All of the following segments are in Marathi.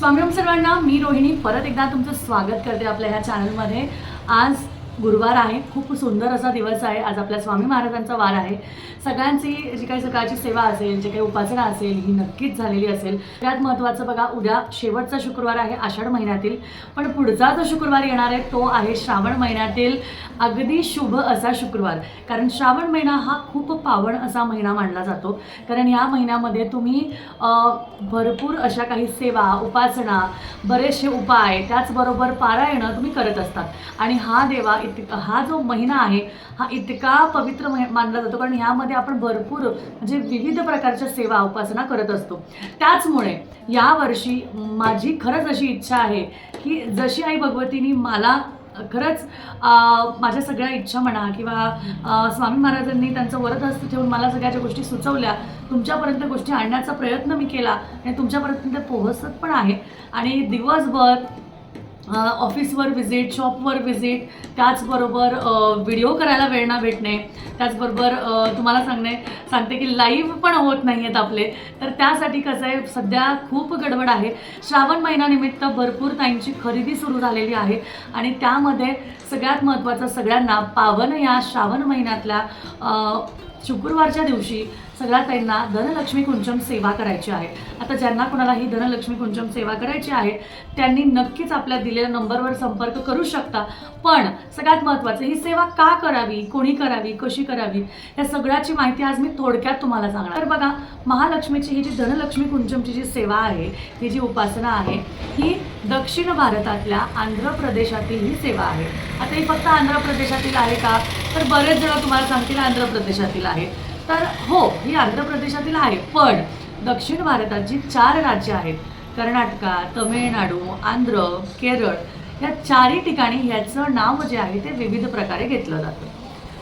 स्वामी सर्वांना मी रोहिणी. परत एकदा तुमचं स्वागत करते आपल्या ह्या चॅनलमध्ये आज गुरुवार आहे. खूप सुंदर असा दिवस आहे. आज आपल्या स्वामी महाराजांचा वार आहे. सगळ्यांची जी काही सकाळची सेवा असेल जे काही उपासना असेल ही नक्कीच झालेली असेल. त्यात महत्त्वाचं बघा उद्या शेवटचा शुक्रवार आहे आषाढ महिन्यातील. पण पुढचा जो शुक्रवार येणार आहे तो आहे श्रावण महिन्यातील. अगदी शुभ असा शुक्रवार. कारण श्रावण महिना हा खूप पावन असा महिना मानला जातो. कारण या महिन्यामध्ये तुम्ही भरपूर अशा काही सेवा उपासना बरेचसे उपाय त्याचबरोबर पारायणं तुम्ही करत असतात. आणि हा देवा इत हा जो महिना आहे हा इतका पवित्र मानला जातो. कारण ह्यामध्ये आपण भरपूर म्हणजे विविध प्रकारच्या सेवा उपासना करत असतो. त्याचमुळे यावर्षी माझी खरंच अशी इच्छा आहे की जशी आई भगवतीनी मला खरंच माझ्या सगळ्या इच्छा म्हणा किंवा स्वामी महाराजांनी त्यांचं वरदहस्त ठेवून मला सगळ्या ज्या गोष्टी सुचवल्या तुमच्यापर्यंत गोष्टी आणण्याचा प्रयत्न मी केला आणि तुमच्यापर्यंत ते पोहोचत पण आहे. आणि दिवसभर ऑफिसवर व्हिजिट शॉपवर व्हिजिट त्याचबरोबर व्हिडिओ करायला वेळ ना भेटणे. त्याचबरोबर तुम्हाला सांगणे सांगते की लाईव्ह पण होत नाही आहेत आपले. तर त्यासाठी कसं आहे सध्या खूप गडबड आहे. श्रावण महिन्यानिमित्त भरपूर ताईंची खरेदी सुरू झालेली आहे. आणि त्यामध्ये सगळ्यात महत्त्वाचं सगळ्यांना पावन या श्रावण महिन्यातल्या शुक्रवारच्या दिवशी सगळ्या त्यांना धनलक्ष्मी कुंचम सेवा करायची आहे. आता ज्यांना कोणाला ही धनलक्ष्मी कुंचम सेवा करायची आहे त्यांनी नक्कीच आपल्या दिलेल्या नंबरवर संपर्क करू शकता. पण सगळ्यात महत्त्वाचं ही सेवा का करावी कोणी करावी कशी करावी या सगळ्याची माहिती आज मी थोडक्यात तुम्हाला सांगणार. तर बघा महालक्ष्मीची ही जी धनलक्ष्मी कुंचमची जी सेवा आहे ही जी उपासना आहे ही दक्षिण भारतातल्या आंध्र प्रदेशातील ही सेवा आहे. आता ही फक्त आंध्र प्रदेशातील आहे का? तर बरेच जण तुम्हाला सांगतील आंध्र प्रदेशातील आहे. तर हो ही आंध्र प्रदेशातील आहे पण दक्षिण भारतात जी चार राज्य आहेत. कर्नाटका तमिळनाडू आंध्र केरळ या चारही ठिकाणी याचं नाव जे आहे ते विविध प्रकारे घेतलं जातं.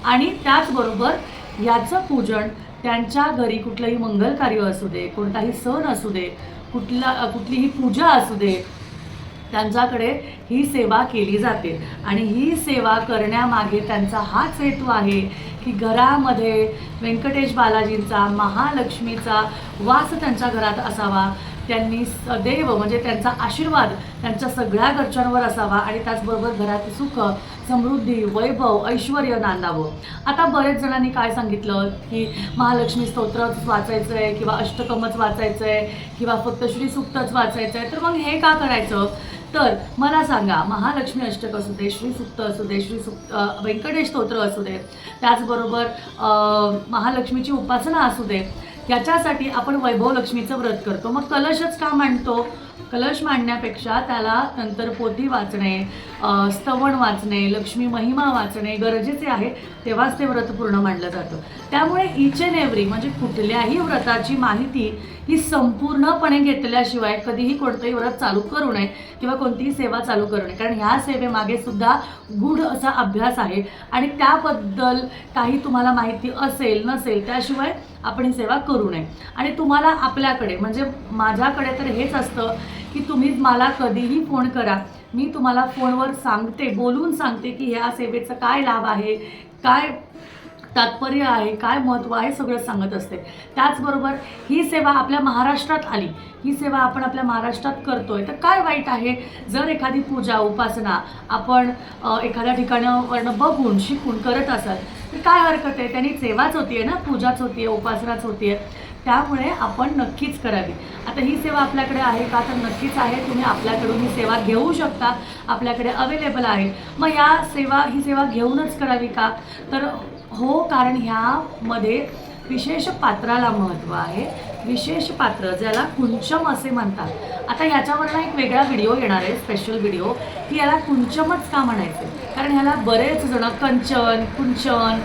आणि त्याचबरोबर याचं पूजन त्यांच्या घरी कुठलंही मंगल कार्य असू दे कोणताही सण असू दे कुठला कुठलीही पूजा असू दे त्यांच्याकडे ही सेवा केली जाते. आणि ही सेवा करण्यामागे त्यांचा हाच हेतू आहे की घरामध्ये व्यंकटेश बालाजींचा महालक्ष्मीचा वास त्यांच्या घरात असावा. त्यांनी सदैव म्हणजे त्यांचा आशीर्वाद त्यांच्या सगळ्या घरच्यांवर असावा आणि त्याचबरोबर घरात सुख समृद्धी वैभव ऐश्वर नांदावं. आता बरेच जणांनी काय सांगितलं की महालक्ष्मी स्तोत्रच वाचायचं आहे किंवा अष्टकमच वाचायचं आहे किंवा फक्त श्री सुक्तच वाचायचं आहे तर मग हे का करायचं? तर मला सांगा महालक्ष्मी अष्टक असू दे श्रीसुक्त असू दे श्री सुक्त व्यंकटेश स्तोत्र असू दे त्याचबरोबर महालक्ष्मीची उपासना असू दे याच्यासाठी आपण वैभव लक्ष्मीचं व्रत करतो. मग कलशच का मांडतो? कलश मांडण्यापेक्षा त्याला नंतर पोथी वाचणे स्तवण वाचणे लक्ष्मी महिमा वाचणे गरजेचे आहे तेव्हाच ते व्रत पूर्ण मांडलं जातं. त्यामुळे इच अँड एव्हरी म्हणजे कुठल्याही व्रताची माहिती ही संपूर्णपणे घेतल्याशिवाय कधीही कोणतंही व्रत चालू करू नये किंवा कोणतीही सेवा चालू करू नये. कारण ह्या सेवेमागे सुद्धा गूढ असा अभ्यास आहे आणि त्याबद्दल काही तुम्हाला माहिती असेल नसेल त्याशिवाय आपण ही सेवा करू नये. आणि तुम्हाला आपल्याकडे म्हणजे माझ्याकडे तर हेच असतं की तुम्ही मला कधीही फोन करा. मी तुम्हाला फोनवर सांगते बोलून सांगते की ह्या सेवेचा काय लाभ आहे काय तात्पर्य आहे काय महत्त्व आहे सगळं सांगत असते. त्याचबरोबर ही सेवा आपल्या महाराष्ट्रात आली. ही सेवा आपण आपल्या महाराष्ट्रात करतोय. तर काय वाईट आहे? जर एखादी पूजा उपासना आपण एखाद्या ठिकाणावरनं बघून शिकून करत असाल तर काय हरकत आहे? त्यांनी सेवाच होती आहे ना? पूजाच होती आहे उपासनाच होती आहे त्यामुळे आपण नक्कीच करावी. आता ही सेवा आपल्याकडे आहे का? तर नक्कीच आहे. तुम्ही आपल्याकडून ही सेवा घेऊ शकता. आपल्याकडे अवेलेबल आहे. मग या सेवा ही सेवा घेऊनच करावी का? तर हो कारण ह्यामध्ये विशेष पात्राला महत्त्व आहे. विशेष पात्र ज्याला कुंचम असे म्हणतात. आता ह्याच्यावर ना एक वेगळा व्हिडिओ येणार आहे स्पेशल व्हिडिओ की याला कुंचमच का म्हणायचे? कारण ह्याला बरेच जण कंचन कुंचन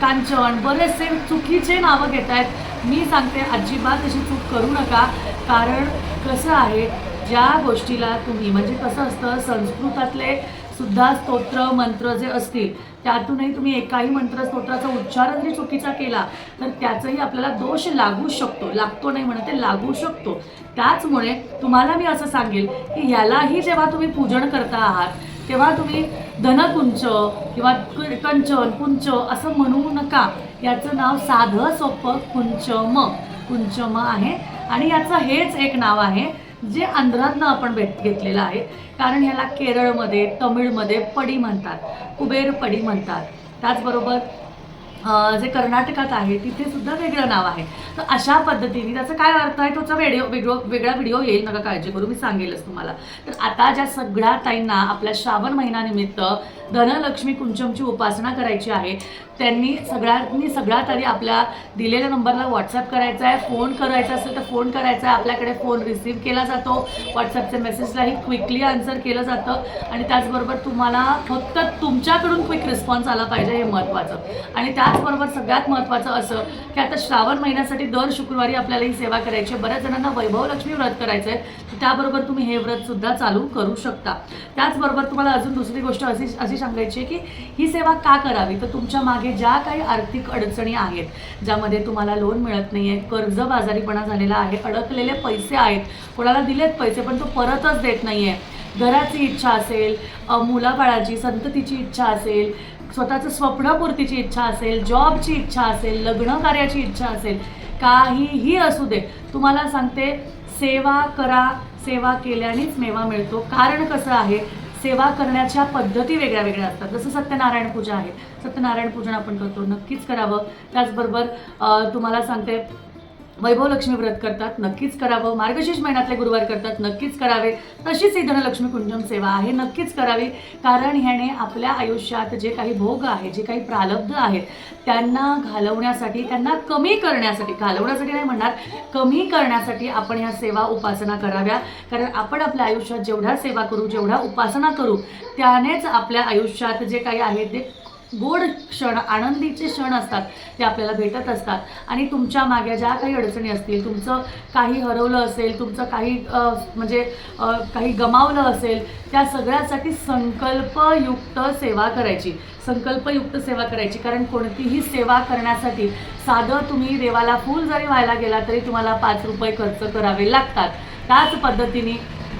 कांचन बरेचसे चुकीचे नावं घेत आहेत. मी सांगते अजिबात अशी चूक करू नका. कारण कसं आहे ज्या गोष्टीला तुम्ही म्हणजे कसं असतं संस्कृतातले सुद्धा स्तोत्र मंत्र जे असतील त्यातूनही तुम्ही एकाही मंत्र स्तोत्राचा उच्चार जरी चुकीचा केला तर त्याचाही आपल्याला दोष लागू शकतो. लागतो नाही म्हणत ते लागू शकतो. त्याचमुळे तुम्हाला मी असं सांगेल की ह्यालाही जेव्हा तुम्ही पूजन करता आहात तेव्हा तुम्ही धनकुंच किंवा कंचन कुंच असं म्हणू नका. याचं नाव साधं सोपं कुंचम. कुंचम आहे. आणि याचं हेच एक नाव आहे जे आंध्रातनं आपण भेट घेतलेलं आहे. कारण ह्याला केरळमध्ये तमिळमध्ये पडी म्हणतात. कुबेर पडी म्हणतात. त्याचबरोबर जे कर्नाटकात आहे तिथे सुद्धा वेगळं नाव आहे. तर अशा पद्धतीने त्याचा काय अर्थ आहे तोचा व्हिडिओ वेगळो वेगळा व्हिडिओ येईल नका काळजी करू मी सांगेलच तुम्हाला. तर आता ज्या सगळ्या ताईंना आपल्या श्रावण महिन्यानिमित्त धनलक्ष्मी कुंचमची उपासना करायची आहे त्यांनी सगळ्यांनी सगळ्यात आधी आपल्या दिलेल्या नंबरला व्हॉट्सअप करायचा आहे फोन करायचा असेल तर फोन करायचा आहे आपल्याकडे फोन रिसीव्ह केला जातो व्हॉट्सअपच्या मेसेजलाही क्विकली आन्सर केलं जातं आणि त्याचबरोबर तुम्हाला फक्त तुमच्याकडून क्विक रिस्पॉन्स आला पाहिजे हे महत्त्वाचं. आणि त्या त्याचबरोबर सगळ्यात महत्त्वाचं असं की आता श्रावण महिन्यासाठी दर शुक्रवारी आपल्याला ही सेवा करायची आहे. बऱ्याच जणांना वैभवलक्ष्मी व्रत करायचं आहे. त्याबरोबर तुम्ही हे व्रतसुद्धा चालू करू शकता. त्याचबरोबर तुम्हाला अजून दुसरी गोष्ट अशी अशी सांगायची आहे की ही सेवा का करावी? तर तुमच्या मागे ज्या काही आर्थिक अडचणी आहेत ज्यामध्ये तुम्हाला लोन मिळत नाही आहे कर्ज बाजारीपणा झालेला आहे अडकलेले पैसे आहेत कोणाला दिलेत पैसे पण तो परतच देत नाही आहे घराची इच्छा असेल मुलाबाळाची संततीची इच्छा असेल स्वतःचं स्वप्नपूर्तीची इच्छा असेल जॉबची इच्छा असेल लग्न कार्याची इच्छा असेल काहीही असू दे तुम्हाला सांगते सेवा करा सेवा केल्यानेच मेवा मिळतो. कारण कसं आहे सेवा करण्याच्या पद्धती वेगळ्या वेगळ्या असतात. जसं सत्यनारायण पूजा आहे. सत्यनारायण पूजन आपण करतो. नक्कीच करावं. त्याचबरोबर तुम्हाला सांगते वैभवलक्ष्मी व्रत करतात नक्कीच करावं. मार्गशीर्ष महिन्यातले गुरुवार करतात नक्कीच करावे. तशीच ही धनलक्ष्मी कुंजम सेवा आहे नक्कीच करावी. कारण ह्याने आपल्या आयुष्यात जे काही भोग आहे जे काही प्रालब्ध आहेत त्यांना घालवण्यासाठी त्यांना कमी करण्यासाठी घालवण्यासाठी नाही म्हणणार कमी करण्यासाठी आपण ह्या सेवा उपासना कराव्या. कारण आपण आपल्या आयुष्यात जेवढ्या सेवा करू जेवढ्या उपासना करू त्यानेच आपल्या आयुष्यात जे काही आहे ते गोड क्षण आनंदीचे क्षण असतात ते आपल्याला भेटत असतात. आणि तुमच्या मागे ज्या काही अडचणी असतील तुमचं काही हरवलं असेल तुमचं काही म्हणजे काही गमावलं असेल त्या सगळ्यासाठी संकल्पयुक्त सेवा करायची. संकल्पयुक्त सेवा करायची. कारण कोणतीही सेवा करण्यासाठी साधं तुम्ही देवाला फूल जरी व्हायला गेला तरी तुम्हाला पाच रुपये खर्च करावे लागतात. त्याच पद्धतीने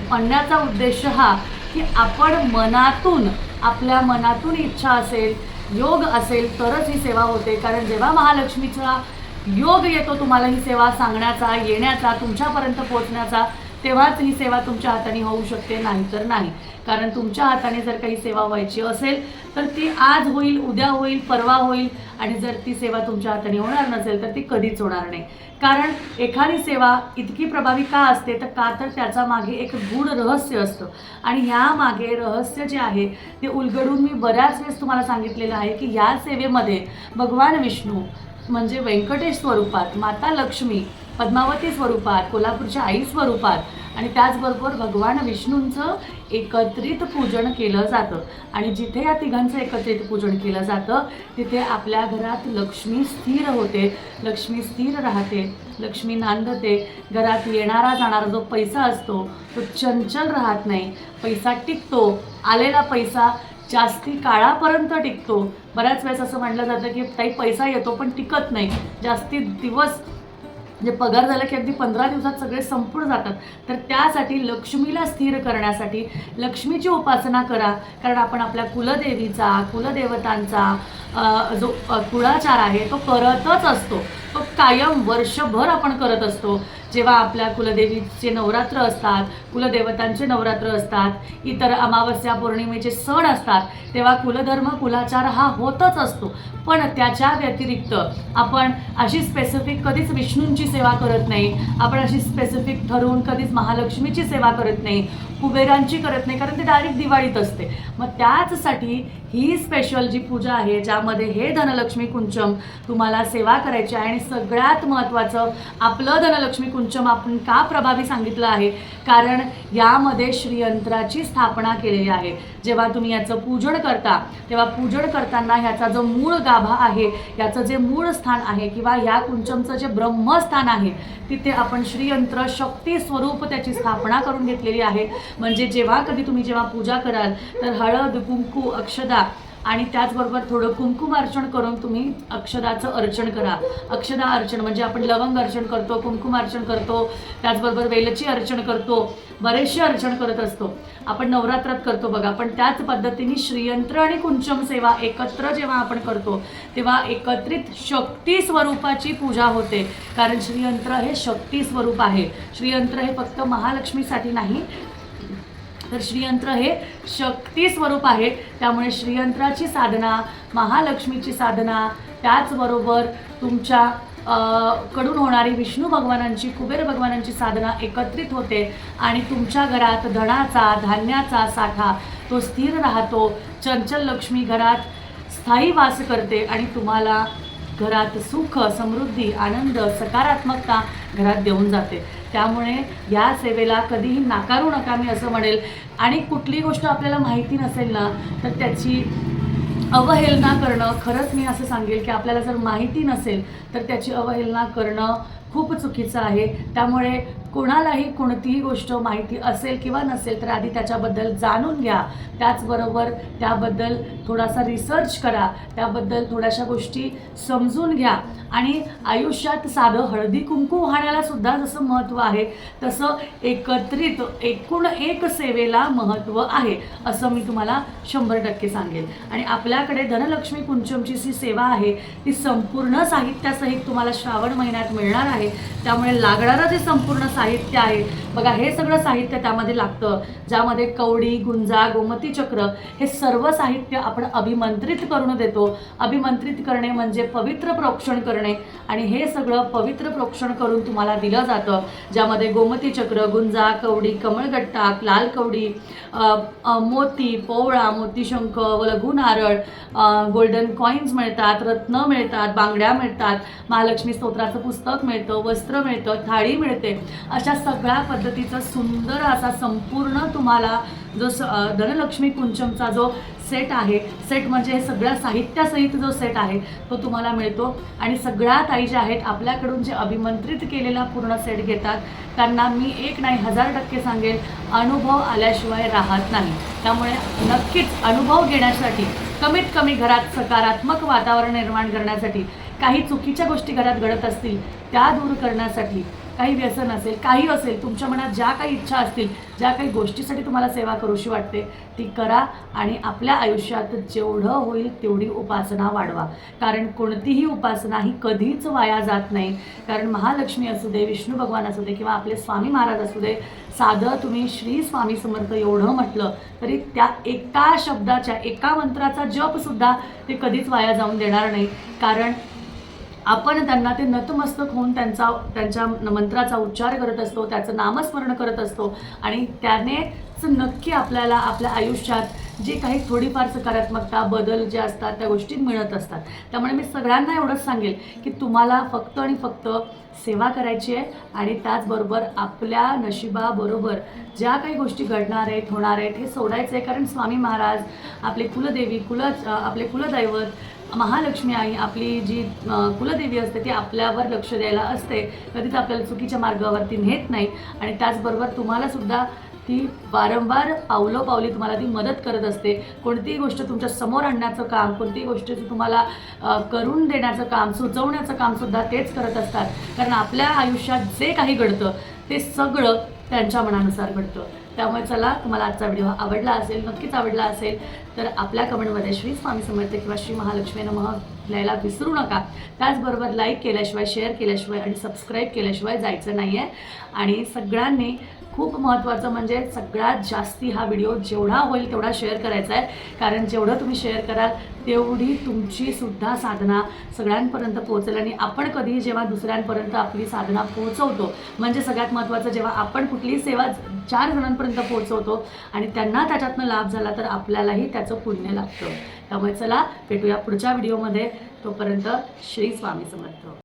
म्हणण्याचा उद्देश हा की आपण मनातून आपल्या मनातून इच्छा असेल योग असेल तरच ही सेवा होते. कारण जेव्हा महालक्ष्मीचा योग येतो तुम्हाला ही सेवा सांगण्याचा येण्याचा तुमच्यापर्यंत पोचण्याचा तेव्हाच ही सेवा तुमच्या हाताने होऊ शकते नाही तर नाही. कारण तुमच्या हाताने जर काही सेवा व्हायची असेल तर ती आज होईल उद्या होईल परवा होईल. आणि जर ती सेवा तुमच्या हाताने होणार नसेल तर ती कधीच होणार नाही. कारण एखादी सेवा इतकी प्रभावी का असते तर का तर त्याचा मागे एक गूढ रहस्य असतं. आणि ह्या मागे रहस्य जे आहे ते उलगडून मी बऱ्याच वेळेस तुम्हाला सांगितलेलं आहे की या सेवेमध्ये भगवान विष्णू म्हणजे व्यंकटेश स्वरूपात माता लक्ष्मी पद्मावती स्वरूपात कोल्हापूरच्या आई स्वरूपात आणि त्याचबरोबर भगवान विष्णूंचं एकत्रित पूजन केलं जातं. आणि जिथे या तिघांचं एकत्रित पूजन केलं जातं तिथे आपल्या घरात लक्ष्मी स्थिर होते. लक्ष्मी स्थिर राहते लक्ष्मी नांदते. घरात येणारा जाणारा जो पैसा असतो तो चंचल राहत नाही. पैसा टिकतो आलेला पैसा जास्ती काळापर्यंत टिकतो. बऱ्याच वेळेस असं म्हटलं जातं की काही पैसा येतो पण टिकत नाही. जास्ती दिवस म्हणजे पगार झाला की अगदी पंधरा दिवसात सगळे संपून जातात. तर त्यासाठी लक्ष्मीला स्थिर करण्यासाठी लक्ष्मीची उपासना करा. कारण आपण आपल्या कुलदेवीचा कुलदेवतांचा जो कुळाचार आहे तो करतच असतो. तो कायम वर्षभर आपण करत असतो. जेव्हा आपल्या कुलदेवीचे नवरात्र असतात कुलदेवतांचे नवरात्र असतात इतर अमावस्या पौर्णिमेचे सण असतात तेव्हा कुलधर्म कुलाचार हा होतच असतो. पण त्याच्या व्यतिरिक्त आपण अशी स्पेसिफिक कधीच विष्णूंची सेवा करत नाही आपण अशी स्पेसिफिक ठरवून कधीच महालक्ष्मीची सेवा करत नाही कुबेरांची करत नाही कारण ते डायरेक्ट दिवाळीत असते. मग त्याचसाठी ही स्पेशल जी पूजा आहे ज्यामध्ये हे धनलक्ष्मी कुंचम तुम्हाला सेवा करायची आहे आणि सगळ्यात महत्त्वाचं आपलं धनलक्ष्मी कुंचम आपण का प्रभावी सांगितलं आहे? कारण यामध्ये श्रीयंत्राची स्थापना केलेली आहे. जेव्हा तुम्ही याचं पूजन करता तेव्हा पूजन करताना ह्याचा जो मूळ गाभा आहे याचं जे मूळ स्थान आहे किंवा ह्या कुंचमचं जे ब्रह्मस्थान आहे तिथे आपण श्रीयंत्र शक्ती स्वरूप त्याची स्थापना करून घेतलेली आहे. म्हणजे जेव्हा कधी तुम्ही जेव्हा पूजा कराल तर हळद कुंकू अक्षदा आणि त्याचबरोबर थोडं कुंकुम अर्चन करून तुम्ही अक्षदाचं अर्चन करा. अक्षदा अर्चन म्हणजे आपण लवंग अर्चन करतो कुंकुम अर्चन करतो त्याचबरोबर वेलची अर्चन करतो बरेचसे अर्चन करत असतो. आपण नवरात्रात करतो बघा पण त्याच पद्धतीने श्रीयंत्र आणि कुंचम सेवा एकत्र जेव्हा आपण करतो तेव्हा एकत्रित शक्ती स्वरूपाची पूजा होते. कारण श्रीयंत्र हे शक्ती स्वरूप आहे. श्रीयंत्र हे फक्त महालक्ष्मीसाठी नाही तर श्रीयंत्र हे शक्ती स्वरूप आहे त्यामुळे श्रीयंत्राची साधना महालक्ष्मीची साधना त्याचबरोबर तुमच्या कडून होणारी विष्णू भगवानांची कुबेर भगवानांची साधना एकत्रित होते आणि तुमच्या घरात धनाचा धान्याचा साठा तो स्थिर राहतो. चंचल लक्ष्मी घरात स्थायी वास करते आणि तुम्हाला घरात सुख समृद्धी आनंद सकारात्मकता घरात देऊन जाते. त्यामुळे या सेवेला कधीही नाकारू नका मी असं म्हणेल. आणि कुठली गोष्ट आपल्याला माहिती नसेल ना तर त्याची अवहेलना करणं खरंच मी असं सांगेल की आपल्याला जर माहिती नसेल तर त्याची अवहेलना करणं खूप चुकीचं आहे. त्यामुळे कोणालाही कोणतीही गोष्ट माहिती असेल किंवा नसेल तर आधी त्याच्याबद्दल जाणून घ्या. त्याचबरोबर त्याबद्दल थोडासा रिसर्च करा. त्याबद्दल थोड्याशा गोष्टी समजून घ्या. आणि आयुष्यात साधं हळदी कुंकू वाहण्याला सुद्धा जसं महत्त्व आहे तसं एकत्रित एकूण एक सेवेला महत्त्व आहे असं मी तुम्हाला शंभर टक्के सांगेल. आणि आपल्याकडे धनलक्ष्मी कुंचमची जी सेवा आहे. ती संपूर्ण साहित्यासहित तुम्हाला श्रावण महिन्यात मिळणार आहे. त्यामुळे लागणारं जे संपूर्ण साहित्य आहे बघा हे सगळं साहित्य त्यामध्ये लागतं. ज्यामध्ये कवडी गुंजा गोमती चक्र हे सर्व साहित्य आपण अभिमंत्रित करून देतो. अभिमंत्रित करणे म्हणजे पवित्र प्रोक्षण करणे. आणि हे सगळं पवित्र प्रोक्षण करून तुम्हाला दिलं जातं. ज्यामध्ये गोमती चक्र गुंजा कवडी कमळगट्टाक लाल कवडी मोती पोवळा मोतीशंख व लघु नारळ गोल्डन कॉईन्स मिळतात रत्न मिळतात बांगड्या मिळतात महालक्ष्मी स्तोत्राचं पुस्तक मिळतं. वस्त्र मिळतं थाळी मिळते अशा सगळ्या पद्धतीचा सुंदर असा संपूर्ण तुम्हाला जो स धनलक्ष्मी कुंचमचा जो सेट आहे सेट म्हणजे हे सगळ्या साहित्यासहित जो सेट आहे तो तुम्हाला मिळतो. आणि सगळ्या ताई ज्या आहेत आपल्याकडून जे अभिमंत्रित केलेला पूर्ण सेट घेतात त्यांना मी एक नाही हजार टक्के सांगेल अनुभव आल्याशिवाय राहत नाही. त्यामुळे नक्कीच अनुभव घेण्यासाठी कमीत कमी घरात सकारात्मक वातावरण निर्माण करण्यासाठी काही चुकीच्या गोष्टी घरात घडत असतील त्या दूर करण्यासाठी काही व्यसन असेल काही असेल तुमच्या मनात ज्या काही इच्छा असतील ज्या काही गोष्टीसाठी तुम्हाला सेवा करूशी वाटते ती करा आणि आपल्या आयुष्यात जेवढं होईल तेवढी उपासना वाढवा. कारण कोणतीही उपासना ही कधीच वाया जात नाही. कारण महालक्ष्मी असू दे विष्णू भगवान असू दे किंवा आपले स्वामी महाराज असू दे साधं तुम्ही श्री स्वामी समर्थ एवढं म्हटलं तरी त्या एका शब्दाच्या एका मंत्राचा जपसुद्धा ते कधीच वाया जाऊन देणार नाही. कारण आपण त्यांना ते नतमस्तक होऊन त्यांचा त्यांच्या मंत्राचा उच्चार करत असतो त्याचं नामस्मरण करत असतो आणि त्यानेच नक्की आपल्याला आपल्या आयुष्यात जे काही थोडीफार सकारात्मकता बदल जे असतात त्या गोष्टी मिळत असतात. त्यामुळे मी सगळ्यांना एवढंच सांगेल की तुम्हाला फक्त आणि फक्त सेवा करायची आहे आणि त्याचबरोबर आपल्या नशिबाबरोबर ज्या काही गोष्टी घडणार आहेत होणार आहेत हे सोडायचं आहे. कारण स्वामी महाराज आपले कुलदेवी कुल आपले कुलदैवत महालक्ष्मी आई आपली जी कुलदेवी असते ती आपल्यावर लक्ष द्यायला असते कधीच आपल्याला चुकीच्या मार्गावरती नेत नाही. आणि त्याचबरोबर तुम्हालासुद्धा ती वारंवार पावलोपावली तुम्हाला ती मदत करत असते. कोणतीही गोष्ट तुमच्यासमोर आणण्याचं काम कोणतीही गोष्ट तुम्हाला करून देण्याचं काम सुचवण्याचं कामसुद्धा तेच करत असतात. कारण आपल्या आयुष्यात जे काही घडतं ते सगळं त्यांच्या मनानुसार घडतं. त्यामुळे चला तुम्हाला आजचा व्हिडिओ आवडला असेल नक्कीच आवडला असेल तर आपल्या कमेंटमध्ये श्री स्वामी समर्थ किंवा श्री महालक्ष्मी नमः लिहायला विसरू नका. त्याचबरोबर लाईक केल्याशिवाय शेअर केल्याशिवाय आणि सबस्क्राईब केल्याशिवाय जायचं नाही आहे आणि सगळ्यांनी खूप महत्त्वाचं म्हणजे सगळ्यात जास्ती हा व्हिडिओ जेवढा होईल तेवढा शेअर करायचा आहे. कारण जेवढं तुम्ही शेअर कराल तेवढी तुमची सुद्धा साधना सगळ्यांपर्यंत पोहोचेल आणि आपण कधी जेव्हा दुसऱ्यांपर्यंत आपली साधना पोहोचवतो म्हणजे सगळ्यात महत्त्वाचं जेव्हा आपण कुठलीही सेवा चार जणांपर्यंत पोहोचवतो आणि त्यांना त्याच्यातनं लाभ झाला तर आपल्यालाही त्याचं पुण्य लागतं. त्यामुळे चला भेटूया पुढच्या व्हिडिओमध्ये. तोपर्यंत श्री स्वामी समर्थ.